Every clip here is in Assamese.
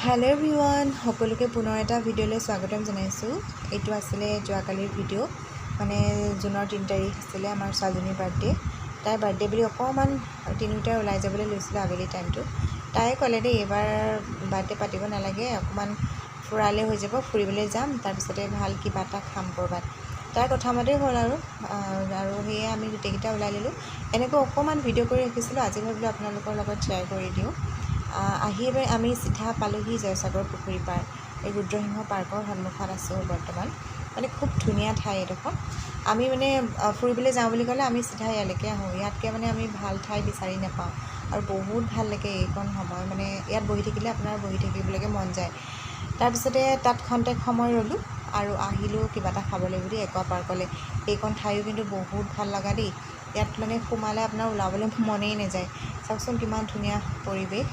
হেল্ল' এভৰিৱান সকলোকে পুনৰ এটা ভিডিঅ'লৈ স্বাগতম জনাইছোঁ। এইটো আছিলে যোৱাকালিৰ ভিডিঅ' মানে জুনৰ তিনি তাৰিখ আছিলে আমাৰ ছোৱালীজনীৰ বাৰ্থডে' তাইৰ বাৰ্থডে' বুলি অকণমান তিনিওটাই ওলাই যাবলৈ লৈছিলোঁ আবেলি টাইমটো। তাই ক'লে দেই এইবাৰ বাৰ্থডে' পাতিব নালাগে অকণমান ফুৰালে হৈ যাব ফুৰিবলৈ যাম তাৰপিছতে ভাল কিবা এটা খাম ক'ৰবাত। তাইৰ কথামতেই হ'ল আৰু আৰু সেয়ে আমি গোটেইকেইটা ওলাই ল'লোঁ। এনেকৈ অকণমান ভিডিঅ' কৰি ৰাখিছিলোঁ আজি ভাবিলোঁ আপোনালোকৰ লগত শ্বেয়াৰ কৰি দিওঁ। আহি এবাৰ আমি চিধা পালোহি জয়সাগৰ পুখুৰী পাৰ। এই ৰুদ্ৰসিংহ পাৰ্কৰ সন্মুখত আছোঁ বৰ্তমান। মানে খুব ধুনীয়া ঠাই এডোখৰ। আমি মানে ফুৰিবলৈ যাওঁ বুলি ক'লে আমি চিধা ইয়ালৈকে আহোঁ। ইয়াতকৈ মানে আমি ভাল ঠাই বিচাৰি নাপাওঁ। আৰু বহুত ভাল লাগে এইকণ সময়। মানে ইয়াত বহি থাকিলে আপোনাৰ বহি থাকিবলৈকে মন যায়। তাৰপিছতে তাত খন্তেক সময় ৰ'লোঁ আৰু আহিলোঁ কিবা এটা খাবলৈ বুলি একোৱা পাৰ্কলৈ। এইকণ ঠাইও কিন্তু বহুত ভাল লগা দেই। ইয়াত মানে সোমালে আপোনাৰ ওলাবলৈ মনেই নাযায়। চাওকচোন কিমান ধুনীয়া পৰিৱেশ।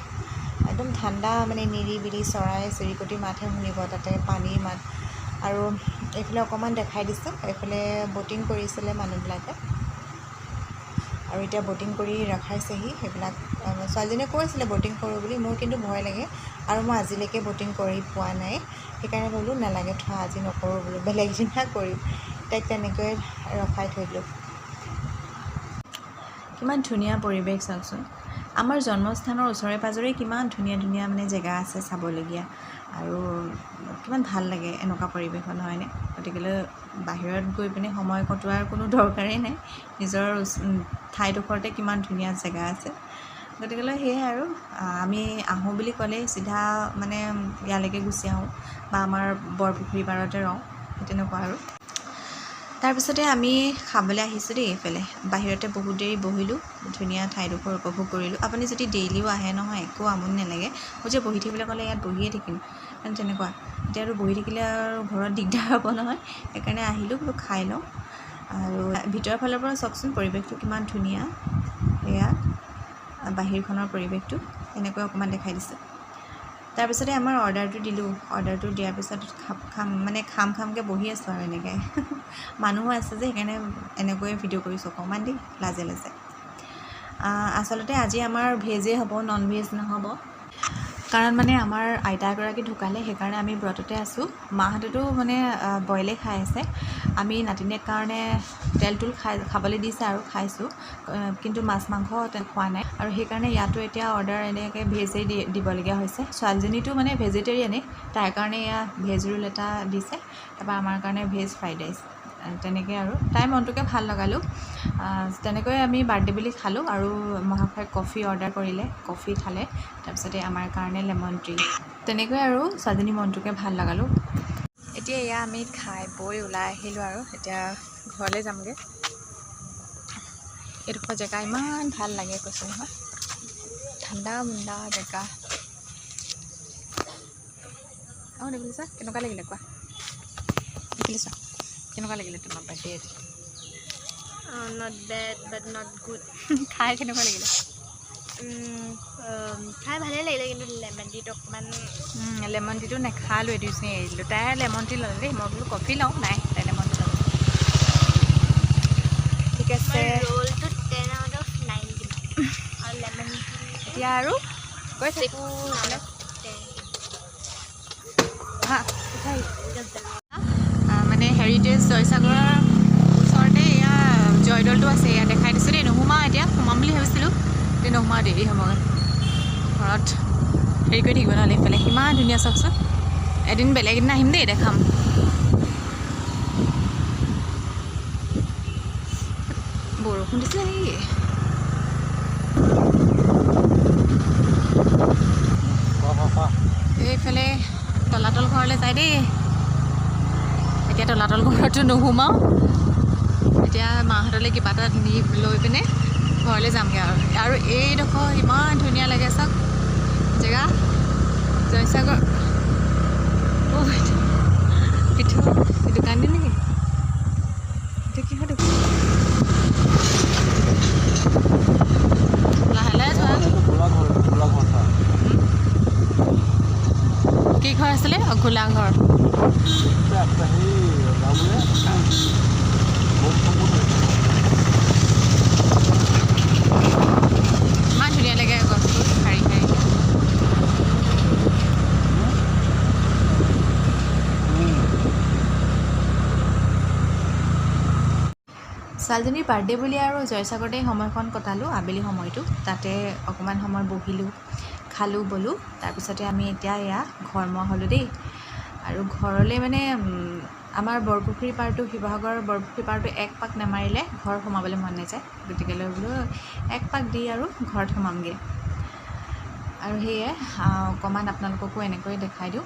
একদম ঠাণ্ডা মানে নিৰিবিলি চৰাই চিৰিকটিৰ মাতহে শুনিব তাতে পানীৰ মাত। আৰু এইফালে অকণমান দেখাই দিছোঁ এইফালে ব'টিং কৰিছিলে মানুহবিলাকে। আৰু এতিয়া ব'টিং কৰি ৰখাইছেহি সেইবিলাক ছোৱালীজনীয়ে কৈছিলে ব'টিং কৰোঁ বুলি মোৰ কিন্তু ভয় লাগে। আৰু মই আজিলৈকে ব'টিং কৰি পোৱা নাই সেইকাৰণে বোলো নালাগে থোৱা আজি নকৰোঁ বোলো বেলেগ দিনা কৰিম। তাইক তেনেকৈ ৰখাই থৈ দিলোঁ। কিমান ধুনীয়া পৰিৱেশ চাওকচোন আমাৰ জন্মস্থানৰ ওচৰে পাঁজৰে কিমান ধুনীয়া ধুনীয়া মানে জেগা আছে চাবলগীয়া। আৰু কিমান ভাল লাগে এনেকুৱা পৰিৱেশত হয়নে? গতিকেলৈ বাহিৰত গৈ পিনে সময় কটোৱাৰ কোনো দৰকাৰেই নাই। নিজৰ ঠাইডোখৰতে কিমান ধুনীয়া জেগা আছে। গতিকেলৈ সেয়াই আৰু আমি আহোঁ বুলি ক'লেই চিধা মানে ইয়ালৈকে গুচি আহোঁ বা আমাৰ বৰপুখুৰী পাৰতে ৰওঁ তেনেকুৱা আৰু। তাৰপিছতে আমি খাবলৈ আহিছোঁ দেই এইফালে। বাহিৰতে বহুত দেৰি বহিলোঁ ধুনীয়া ঠাইডোখৰ উপভোগ কৰিলোঁ। আপুনি যদি ডেইলিও আহে নহয় একো আমনি নালাগে। মই যে বহি থাকিবলৈ ক'লে ইয়াত বহিয়ে থাকিম। তেনেকুৱা। এতিয়া আৰু বহি থাকিলে আৰু ঘৰত দিগদাৰ হ'ব নহয়। সেইকাৰণে আহিলোঁ বোলো খাই লওঁ। আৰু ভিতৰৰ ফালৰ পৰা চাওকচোন পৰিৱেশটো কিমান ধুনীয়া। এয়া বাহিৰখনৰ পৰিৱেশটো। এনেকৈ অকণমান দেখাই দিছোঁ। তাৰপিছতে আমাৰ অৰ্ডাৰটো দিলোঁ। অৰ্ডাৰটো দিয়াৰ পিছত খাম মানে খাম খামকৈ বহি আছোঁ আৰু এনেকৈ। মানুহো আছে যে সেইকাৰণে এনেকৈয়ে ভিডিঅ' কৰিছোঁ অকণমান দেই লাজে লাজে। আচলতে আজি আমাৰ ভেজেই হ'ব নন ভেজ নহ'ব। কাৰণ মানে আমাৰ আইতা এগৰাকী ঢুকালে সেইকাৰণে আমি ব্ৰততে আছোঁ। মাহঁতেতো মানে বইলে খাই আছে। আমি নাতিনীয়েক কাৰণে তেল তুল খাই খাবলৈ দিছে আৰু খাইছোঁ। কিন্তু মাছ মাংস খোৱা নাই। আৰু সেইকাৰণে ইয়াতো এতিয়া অৰ্ডাৰ এনেকৈ ভেজেই দি দিবলগীয়া হৈছে। ছোৱালীজনীটো মানে ভেজিটেৰিয়ানেই তাইৰ কাৰণে এয়া ভেজ ৰোল এটা দিছে। তাৰপৰা আমাৰ কাৰণে ভেজ ফ্ৰাইড ৰাইচ তেনেকৈ আৰু। তাইৰ মনটোকে ভাল লগালোঁ। তেনেকৈ আমি বাৰ্থডে বুলি খালোঁ আৰু মহাশয় কফি অৰ্ডাৰ কৰিলে কফি খালে। তাৰপিছতে আমাৰ কাৰণে লেমন টি। তেনেকৈ আৰু ছোৱালীজনীৰ মনটোকে ভাল লগালোঁ। এতিয়া এয়া আমি খাই বৈ ওলাই আহিলোঁ আৰু। এতিয়া ঘৰলৈ যামগৈ। এইডোখৰ জেগা ইমান ভাল লাগে কৈছোঁ নহয়। ঠাণ্ডা মুণ্ডা জেগা। অঁ দেখিছা কেনেকুৱা লাগিলে কোৱা? দেখিছা কেনেকুৱা লাগিলে তোমাৰ birthday not bad but not good খাই কেনেকুৱা লাগিলে খাই ভালেই লাগিলে কিন্তু লেমন টিটো অকণমান লেমন টিটো নেখালোঁ এইটো নিচিনা এৰি দিলোঁ তাই লেমন টি ল'লে দেই মই বোলো কফি লওঁ নাই তাই লেমন টি ল'লে ঠিক আছে ৰোলটো টেন আউট অফ নাইন দিম আৰু লেমন এতিয়া আৰু গৈ থাকোঁ এইফালে। হা নোসোমাওঁ দেৰি হ'বগৈ ঘৰত হেৰি কৰি থাকিব নহ'লে এইফালে ইমান ধুনীয়া চাওকচোন। এদিন বেলেগ এদিন আহিম দেই দেখাম। বৰষুণ দিছিলে নেকি? এইফালে তলাতল ঘৰলৈ যায় দেই। এতিয়া তলাতল ঘৰতো নোসোমাওঁ। এতিয়া মাহঁতলৈ কিবা এটা নি লৈ পিনে ঘৰলৈ যামগৈ আৰু। আৰু এইডোখৰ ইমান ধুনীয়া লাগে চাওক। জেগা। জয়সাগৰ। পিঠা দোকান দি নেকি? এইটো কিহৰ লাহে লাহে যোৱা। কি ঘৰ আছিলে? ঘোলা ঘৰ। ইমান ধুনীয়া ছোৱালীজনীৰ বাৰ্থডে বুলি আৰু জয়সাগৰতে সময়খন কটালোঁ আবেলি সময়টো। তাতে অকণমান সময় বহিলোঁ খালোঁ বলোঁ। তাৰপিছতে আমি এতিয়া এয়া ঘৰমুৱা হ'লোঁ দেই। আৰু ঘৰলৈ মানে আমাৰ বৰপুখুৰী পাৰটো শিৱসাগৰৰ বৰপুখুৰী পাৰটো এক পাক নামাৰিলে ঘৰ সোমাবলৈ মন নাযায়। গতিকেলৈ বোলো এক পাক দি আৰু ঘৰত সোমামগৈ। আৰু সেয়ে অকণমান আপোনালোককো এনেকৈ দেখাই দিওঁ।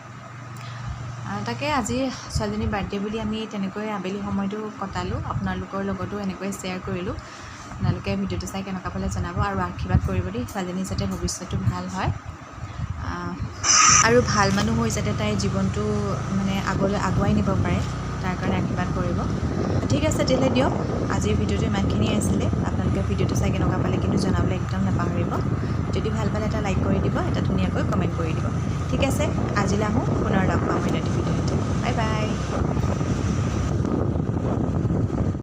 তাকে আজি ছোৱালীজনীৰ বাৰ্থডে বুলি আমি তেনেকৈ আবেলি সময়টো কটালোঁ। আপোনালোকৰ লগতো এনেকৈ শ্বেয়াৰ কৰিলোঁ। আপোনালোকে ভিডিঅ'টো চাই কেনেকুৱা পালে জনাব আৰু আশীৰ্বাদ কৰিব দেই ছোৱালীজনী যাতে ভৱিষ্যতটো ভাল হয়। আৰু ভাল মানুহ হৈ যাতে তাইৰ জীৱনটো মানে আগলৈ আগুৱাই নিব পাৰে তাৰ কাৰণে আশীৰ্বাদ কৰিব। ঠিক আছে তেতিয়াহ'লে দিয়ক আজিৰ ভিডিঅ'টো ইমানখিনিয়ে আছিলে। আপোনালোকে ভিডিঅ'টো চাই কেনেকুৱা পালে কিন্তু জনাবলৈ একদম নাপাহৰিব। যদি ভাল পালে এটা লাইক কৰি দিব এটা ধুনীয়াকৈ কমেণ্ট কৰি দিব। ঠিক আছে আজিলৈ আহোঁ পুনৰ